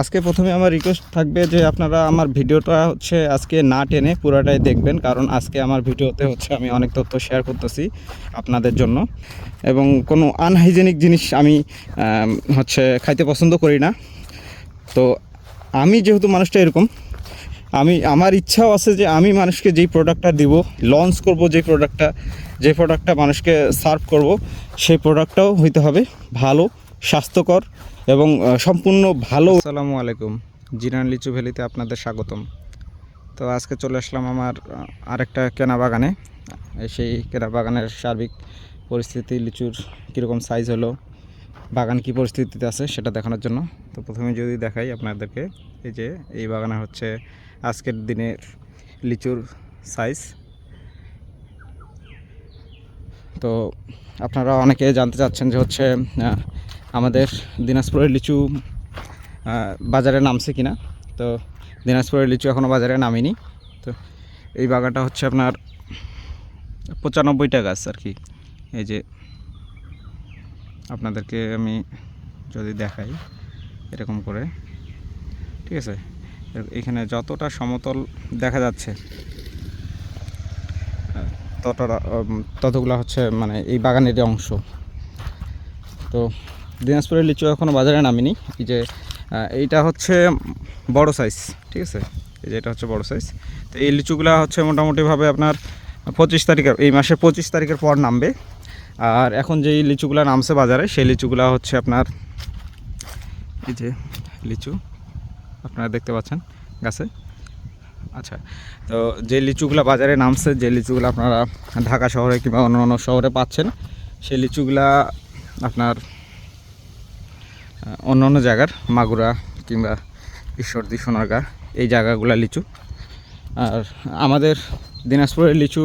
আজকে প্রথমে আমার রিকোয়েস্ট থাকবে যে আপনারা আমার ভিডিওটা হচ্ছে আজকে না টেনে পুরোটাই দেখবেন, কারণ আজকে আমার ভিডিওতে হচ্ছে আমি অনেক তথ্য শেয়ার করতেছি আপনাদের জন্য। এবং কোনো আনহাইজেনিক জিনিস আমি হচ্ছে খাইতে পছন্দ করি না। তো আমি যেহেতু মানুষটা এরকম, আমি, আমার ইচ্ছাও আছে যে আমি মানুষকে যেই প্রোডাক্টটা দিব লঞ্চ করব যেই প্রোডাক্টটা যে প্রোডাক্টটা মানুষকে সার্ভ করব, সেই প্রোডাক্টটাও হইতে হবে ভালো, স্বাস্থ্যকর এবং সম্পূর্ণ ভালো আসসালামু আলাইকুম। জিরান লিচু ভ্যালিতে আপনাদের স্বাগতম। তো আজকে চলে আসলাম আমার আরেকটা কেনা বাগানে সেই কেনা বাগানের সার্বিক পরিস্থিতি, লিচুর কীরকম সাইজ হলো, বাগান কী পরিস্থিতিতে আছে সেটা দেখানোর জন্য। তো প্রথমে যদি দেখাই আপনাদেরকে, এই যে এই বাগানে হচ্ছে আজকের দিনের লিচুর সাইজ তো আপনারা অনেকে জানতে চাচ্ছেন যে হচ্ছে আমাদের দিনাজপুরের লিচু বাজারে নামছে কিনা। তো দিনাজপুরের লিচু এখনও বাজারে নামেনি। তো এই বাগানটা হচ্ছে আপনার পঁচানব্বইটা গাছ আর কি। এই যে আপনাদেরকে আমি যদি দেখাই এরকম করে, ঠিক আছে? এখানে যতটা সমতল দেখা যাচ্ছে ততটা ততগুলো হচ্ছে মানে এই বাগানেরই অংশ। তো দিনাজপুরের লিচু এখনও বাজারে নামিনি। এই যে এইটা হচ্ছে বড় সাইজ ঠিক আছে? এই যে এটা হচ্ছে বড় সাইজ তো এই লিচুগুলো হচ্ছে মোটামুটিভাবে আপনার পঁচিশ তারিখের, এই মাসের পঁচিশ তারিখের পর নামবে। আর এখন যেই লিচুগুলো নামছে বাজারে, সেই লিচুগুলো হচ্ছে আপনার, এই যে লিচু, আপনারা দেখতে পাচ্ছেন গাছে। আচ্ছা তো যে লিচুগুলো বাজারে নামছে, যে লিচুগুলো আপনারা ঢাকা শহরে কিংবা অন্য অন্য শহরে পাচ্ছেন, সেই লিচুগুলা আপনার অন্য অন্য জায়গার মাগুরা কিংবা ঈশ্বরদী, সোনারগাঁ, এই জায়গাগুলো লিচু। আর আমাদের দিনাজপুরের লিচু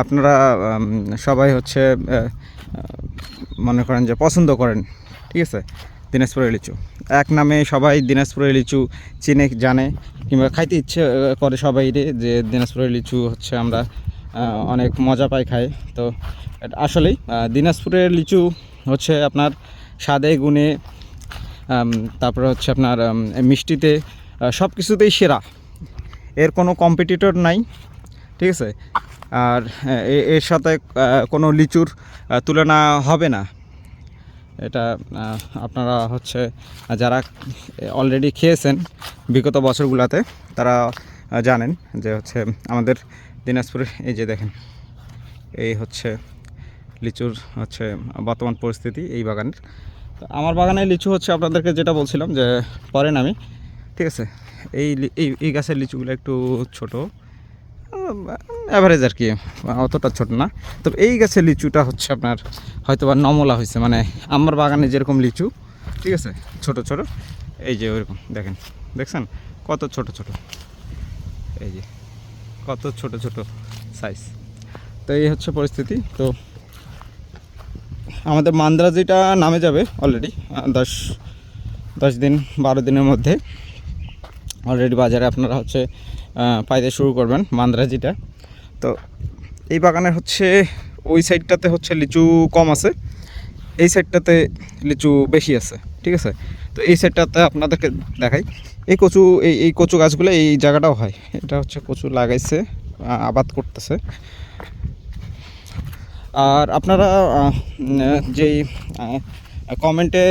আপনারা সবাই হচ্ছে মনে করেন যে পছন্দ করেন, ঠিক আছে? দিনাজপুরের লিচু। এক নামে সবাই দিনাজপুরের লিচু চিনে, জানে, কিংবা খাইতে ইচ্ছে করে সবাই যে দিনাজপুরের লিচু হচ্ছে আমরা অনেক মজা পাই, খাই। তো আসলেই দিনাজপুরের লিচু হচ্ছে আপনার স্বাদে, গুণে তারপরে হচ্ছে আপনার মিষ্টিতে সব কিছুতেই সেরা। এর কোনো কম্পিটিটর নাই, ঠিক আছে? আর এর সাথে কোনো লিচুর তুলনা হবে না। এটা আপনারা হচ্ছে যারা অলরেডি খেয়েছেন বিগত বছরগুলোতে, তারা জানেন যে হচ্ছে আমাদের দিনাজপুরের, এই যে দেখেন, এই হচ্ছে লিচুর হচ্ছে বর্তমান পরিস্থিতি এই বাগানের। আমার বাগানে লিচু হচ্ছে আপনাদেরকে যেটা বলছিলাম যে, পরেন আমি। ঠিক আছে? এই এই এই গাছের লিচুগুলো একটু ছোট। অ্যাভারেজ আর কি, অতটা ছোট না। তবে এই গাছের লিচুটা হচ্ছে আপনার হয়তো বা নমলা হয়েছে মানে আমার বাগানে যেরকম লিচু, ঠিক আছে? ছোট ছোট। এই যে ওইরকম, দেখেন। দেখছেন? কত ছোট ছোট। এই যে, কত ছোট ছোট সাইজ তো এই হচ্ছে পরিস্থিতি। তো আমাদের মান্দ্রাজিটা নামে যাবে অলরেডি দশ দশ দিন, বারো দিনের মধ্যে। অলরেডি বাজারে আপনারা হচ্ছে পাইতে শুরু করবেন মান্দ্রাজিটা। তো এই বাগানের হচ্ছে, ওই সাইডটাতে হচ্ছে লিচু কম আছে, এই সাইডটাতে লিচু বেশি আছে, ঠিক আছে? তো এই সাইডটাতে আপনাদেরকে দেখাই। এই কচু, এই এই কচু গাছগুলো এই জায়গাটাও হয়। এটা হচ্ছে কচু লাগাইছে আবাদ করতেছে। আর আপনারা যেই কমেন্টে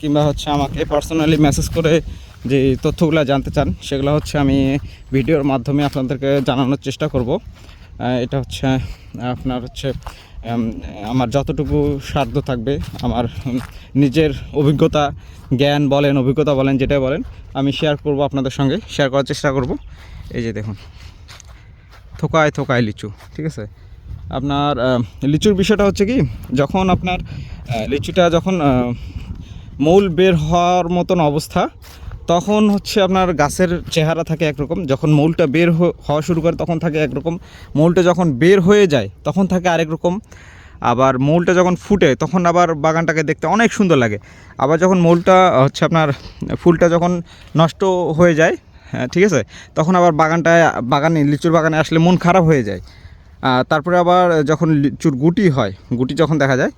কিংবা হচ্ছে আমাকে পার্সোনালি মেসেজ করে যে তথ্যগুলো জানতে চান, সেগুলো হচ্ছে আমি ভিডিওর মাধ্যমে আপনাদেরকে জানানোর চেষ্টা করব। এটা হচ্ছে, আপনার হচ্ছে আমার যতটুকু সাধ্য থাকবে, আমার নিজের অভিজ্ঞতা, জ্ঞান বলেন, অভিজ্ঞতা বলেন, যেটাই বলেন, আমি শেয়ার করব আপনাদের সঙ্গে শেয়ার করার চেষ্টা করব। এই যে দেখুন, থোকায় থোকায় লিচু, ঠিক আছে? আপনার লিচুর বিষয়টা হচ্ছে কি, যখন আপনার লিচুটা যখন মূল বের হওয়ার মতন অবস্থা, তখন হচ্ছে আপনার গাছের চেহারা থাকে একরকম, যখন মূলটা বের হওয়া শুরু করে তখন থাকে একরকম, মূলটা যখন বের হয়ে যায় তখন থাকে আরেক রকম, আবার মূলটা যখন ফুটে তখন আবার বাগানটাকে দেখতে অনেক সুন্দর লাগে, আবার যখন মূলটা, হচ্ছে আপনার, ফুলটা যখন নষ্ট হয়ে যায় হ্যাঁ ঠিক আছে, তখন আবার বাগানটায়, বাগানে, লিচুর বাগানে আসলে মন খারাপ হয়ে যায়। তারপরে আবার যখন লিচুর গুটি হয়, গুটি যখন দেখা যায়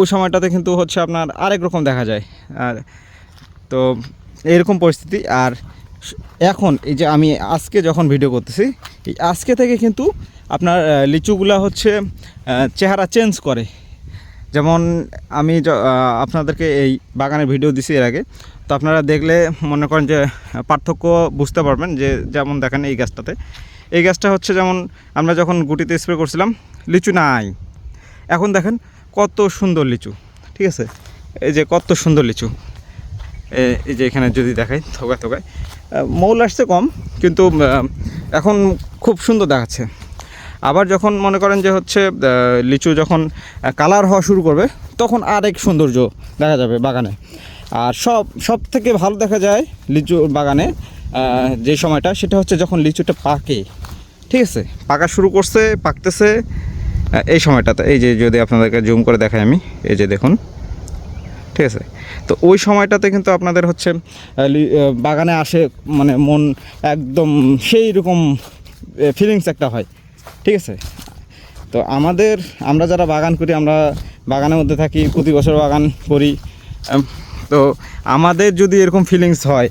ওই সময়টাতে কিন্তু হচ্ছে আপনার আরেক রকম দেখা যায়। আর তো এরকম পরিস্থিতি। আর এখন এই যে আমি আজকে যখন ভিডিও করতেছি, এই আজকে থেকে কিন্তু আপনার লিচুগুলা হচ্ছে চেহারা চেঞ্জ করে। যেমন আমি আপনাদেরকে এই বাগানের ভিডিও দিছি এর আগে। তো আপনারা দেখলে মনে করেন যে, পার্থক্য বুঝতে পারবেন যে, যেমন দেখেন এই গাছটাতে এই গাছটা হচ্ছে যেমন আমরা যখন গুটিতে স্প্রে করছিলাম, লিচু নাই। এখন দেখেন কত সুন্দর লিচু, ঠিক আছে? এই যে কত সুন্দর লিচু। এই যে এখানে যদি দেখাই, থোকায় থোকায়। মৌল আসছে কম, কিন্তু এখন খুব সুন্দর দেখাচ্ছে। আবার যখন মনে করেন যে হচ্ছে লিচু যখন কালার হওয়া শুরু করবে, তখন আরেক সৌন্দর্য দেখা যাবে বাগানে। আর সব সব থেকে ভালো দেখা যায় লিচু বাগানে যে সময়টা, সেটা হচ্ছে যখন লিচুটা পাকে। ঠিক আছে? পাকা শুরু করছে, পাকতেছে এই সময়টাতে। এই যে যদি আপনাদেরকে জুম করে দেখাই আমি, এই যে দেখুন। ঠিক আছে? তো ওই সময়টাতে কিন্তু আপনাদের হচ্ছে বাগানে আসে মানে মন একদম সেই রকম ফিলিংস একটা হয়। ঠিক আছে? তো আমাদের, আমরা যারা বাগান করি, আমরা বাগানের মধ্যে থাকি, প্রতি বছর বাগান করি। তো আমাদের যদি এরকম ফিলিংস হয়,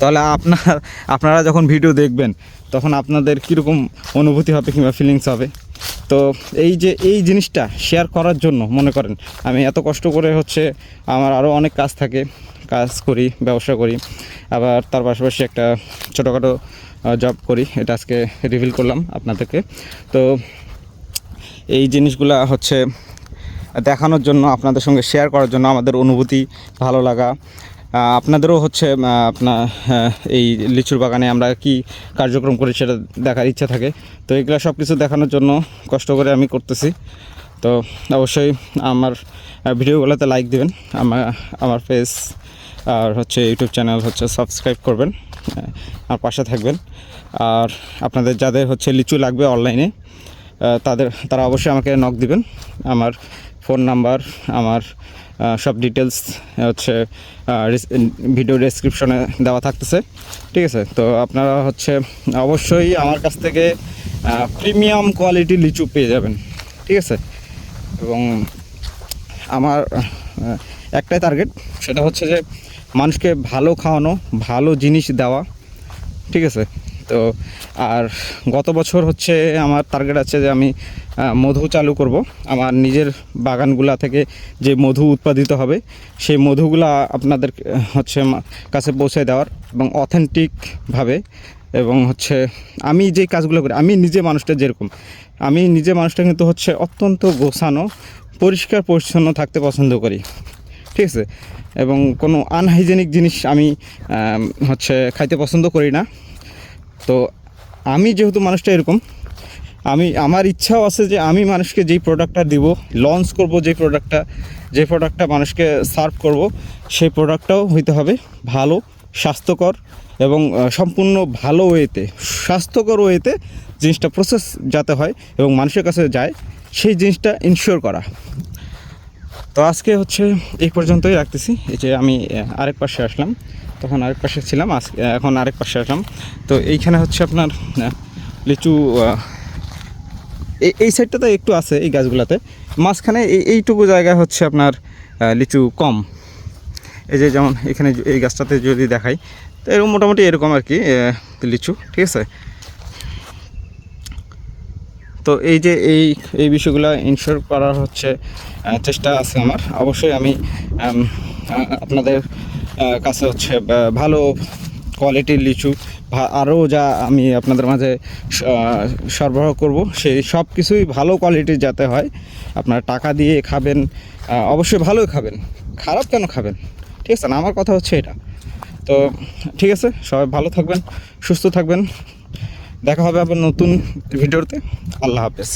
তাহলে আপনার, আপনারা যখন ভিডিও দেখবেন, তখন আপনাদের কীরকম অনুভূতি হবে কিংবা ফিলিংস হবে? তো এই যে, এই জিনিসটা শেয়ার করার জন্য, মনে করেন, আমি এত কষ্ট করে হচ্ছে আমার আরও অনেক কাজ থাকে, কাজ করি, ব্যবসা করি, আবার তার পাশাপাশি একটা ছোটোখাটো জব করি, এটা আজকে রিভিল করলাম আপনাদেরকে। তো এই জিনিসগুলা হচ্ছে দেখানোর জন্য, আপনাদের সঙ্গে শেয়ার করার জন্য আমাদের অনুভূতি ভালো লাগা। আপনাদেরও হচ্ছে আপনার এই লিচুর বাগানে আমরা কি কার্যক্রম করি সেটা দেখার ইচ্ছা থাকে। তো এগুলো সব কিছু দেখানোর জন্য কষ্ট করে আমি করতেছি। তো অবশ্যই আমার ভিডিওগুলোতে লাইক দিবেন আমার আমার পেজ আর হচ্ছে ইউটিউব চ্যানেল হচ্ছে সাবস্ক্রাইব করবেন আর পাশে থাকবেন। আর আপনাদের যাদের হচ্ছে লিচু লাগবে অনলাইনে তাদের, তারা অবশ্যই আমাকে নক দিবেন। আমার ফোন নাম্বার, আমার সব ডিটেলস হচ্ছে ভিডিও ডেসক্রিপশনে দেওয়া থাকতেছে। ঠিক আছে? তো আপনারা হচ্ছে, অবশ্যই আমার কাছ থেকে প্রিমিয়াম কোয়ালিটি লিচু পেয়ে যাবেন। ঠিক আছে? এবং আমার একটাই টার্গেট সেটা হচ্ছে যে, মানুষকে ভালো খাওয়ানো, ভালো জিনিস দেওয়া। ঠিক আছে? তো, আর গত বছর হচ্ছে, আমার টার্গেট আছে যে আমি মধু চালু করব। আমার নিজের বাগানগুলা থেকে যে মধু উৎপাদিত হবে, সেই মধুগুলা আপনাদের হচ্ছে কাছে পৌঁছে দেওয়ার এবং অথেন্টিকভাবে এবং হচ্ছে আমি যে কাজগুলো করি, আমি নিজে মানুষটা যেরকম, আমি নিজে মানুষটা কিন্তু হচ্ছে অত্যন্ত গোছানো, পরিষ্কার পরিচ্ছন্ন থাকতে পছন্দ করি। ঠিক আছে? এবং কোনো আনহাইজেনিক জিনিস আমি হচ্ছে খাইতে পছন্দ করি না। তো আমি যেহেতু মানুষটা এরকম আমি, আমার ইচ্ছাও আছে যে আমি মানুষকে যেই প্রোডাক্টটা দিব লঞ্চ করব যে প্রোডাক্টটা যে প্রোডাক্টটা মানুষকে সার্ভ করব, সেই প্রোডাক্টটাও হইতে হবে ভালো, স্বাস্থ্যকর এবং সম্পূর্ণ ভালো ওয়েতে, স্বাস্থ্যকর ওয়েতে জিনিসটা প্রসেস যাতে হয় এবং মানুষের কাছে যায়, সেই জিনিসটা ইনশিওর করা। তো আজকে হচ্ছে এই পর্যন্তই রাখতেছি। এই যে আমি আরেক পাশে আসলাম, তখন আরেক পাশে ছিলাম আজকে এখন আরেক পাশে আসলাম। তো এইখানে হচ্ছে আপনার লিচু এই সাইডটাতে একটু আছে এই গাছগুলাতে। মাঝখানে এই এইটুকু জায়গা হচ্ছে আপনার লিচু কম। এই যে যেমন এখানে এই গাছটাতে যদি দেখাই, তো এরকম মোটামুটি এরকম আর কি লিচু, ঠিক আছে? তো এই যে এই এই বিষয়গুলো ইনশোর করার হচ্ছে চেষ্টা আছে আমার। অবশ্যই আমি আপনাদের কাছে হচ্ছে ভালো কোয়ালিটির লিচু আরও যা আমি আপনাদের মাঝে সরবরাহ করব, সেই সব কিছুই ভালো কোয়ালিটির যাতে হয়। আপনারা টাকা দিয়ে খাবেন অবশ্যই ভালোই খাবেন। খারাপ কেন খাবেন? ঠিক আছে না, আমার কথা হচ্ছে এটা। তো ঠিক আছে, সবাই ভালো থাকবেন, সুস্থ থাকবেন। দেখা হবে আবার নতুন ভিডিওতে। আল্লাহ হাফেজ।